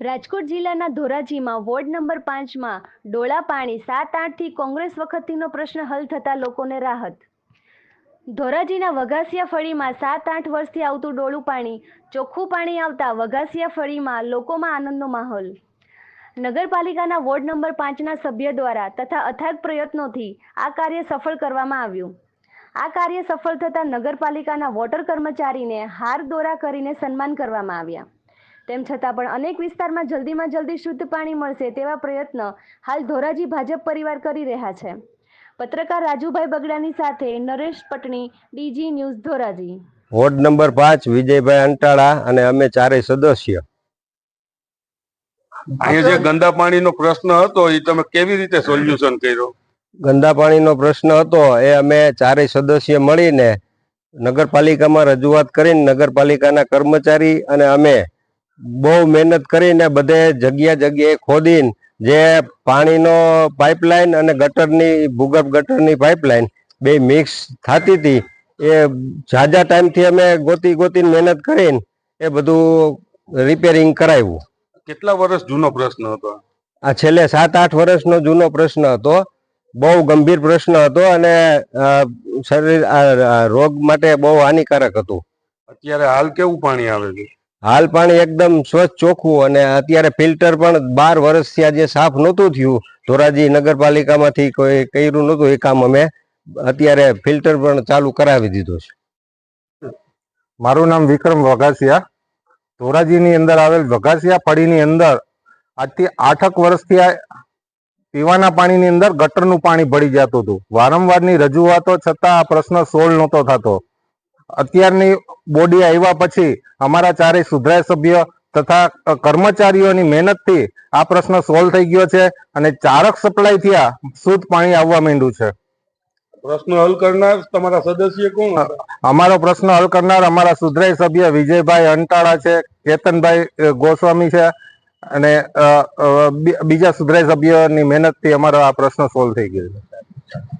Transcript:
રાજકોટ જિલ્લાના ધોરાજીમાં ward number પાંચમાં ડોળા પાણી સાત આઠથી કોંગ્રેસ વખતથીનો પ્રશ્ન હલ થતાં લોકોને રાહત. ધોરાજીના વઘાસિયા ફળીમાં સાત આઠ વર્ષથી આવતું ડોળું પાણી, ચોખ્ખું પાણી આવતા વઘાસિયા ફળીમાં લોકોમાં આનંદનો માહોલ. નગરપાલિકાના વોર્ડ નંબર પાંચના સભ્ય દ્વારા તથા અથાગ પ્રયત્નોથી આ કાર્ય સફળ કરવામાં આવ્યું. આ કાર્ય સફળ થતાં નગરપાલિકાના વોટર કર્મચારીને હાર દોરા કરીને સન્માન કરવામાં આવ્યા. તેમ છતાં પણ અનેક વિસ્તારમાં જલ્દીમાં જલ્દી શુદ્ધ પાણી મળશે તેવા પ્રયત્ન હાલ ધોરાજી ભાજપ પરિવાર કરી રહ્યા છે. પત્રકાર રાજુભાઈ બગડાની સાથે Naresh Patni DG news Dhoraji. Ward number પાંચ વિજયભાઈ અંટાળા અને અમે ચારેય સદસ્ય. અહીંયા જે ગંદા પાણીનો પ્રશ્ન હતો એ તમે કેવી રીતે સોલ્યુશન કર્યો? ગંદા પાણીનો પ્રશ્ન હતો એ અમે ચારેય સદસ્ય મળીને નગરપાલિકામાં રજૂઆત કરીને નગરપાલિકાના કર્મચારી અને અમે બહુ મહેનત કરીને બધે જગ્યા જગ્યાએ ખોદીને જે પાણીનો પાઇપલાઇન અને ગટરની ભૂગર્ભ ગટરની પાઇપલાઇન બે મિક્સ થતી હતી એ ઝાઝા ટાઈમથી અમે ગોતી ગોતીને મહેનત કરીને એ બધું રિપેરિંગ કરાવ્યું. કેટલા વર્ષ જૂનો પ્રશ્ન હતો? આ છેલ્લે સાત આઠ વર્ષનો જૂનો પ્રશ્ન હતો. બહુ ગંભીર પ્રશ્ન હતો અને શરીર રોગ માટે બહુ હાનિકારક હતું. અત્યારે હાલ કેવું પાણી આવે છે? હાલ પાણી એકદમ સ્વચ્છ, ચોખ્ખું અને અત્યારે ફિલ્ટર પણ બાર વર્ષ થયા જે સાફ નહોતું થયું. ધોરાજી નગરપાલિકામાંથી કોઈ કર્યું નહોતું એ કામ અમે અત્યારે ફિલ્ટર પણ ચાલુ કરાવી દીધું છે. મારું નામ વિક્રમ વઘાસિયા. ધોરાજીની અંદર આવેલ વઘાસિયા ફળીની અંદર આજથી આઠક વર્ષથી આ પીવાના પાણીની અંદર ગટરનું પાણી ભળી જતું હતું. વારંવારની રજૂઆતો છતાં આ પ્રશ્ન સોલ્વ નહોતો થતો. અત્યારની બોડી આવ્યા પછી અમારા ચારેય સુધરાય સભ્ય તથા કર્મચારીઓની મહેનતથી આ પ્રશ્ન સોલ્વ થઈ ગયો છે અને ચારક સપ્લાય થયા શુદ્ધ પાણી આવવા માંડ્યું છે. પ્રશ્ન હલ કરનાર તમારા સદસ્ય કોણ અમારો પ્રશ્ન હલ કરનાર અમારા સુધરાય સભ્ય વિજયભાઈ અંટાળા છે કેતનભાઈ ગોસ્વામી છે અને બીજા સુધરાય સભ્યોની મહેનતથી અમારો આ પ્રશ્ન સોલ્વ થઈ ગયો છે.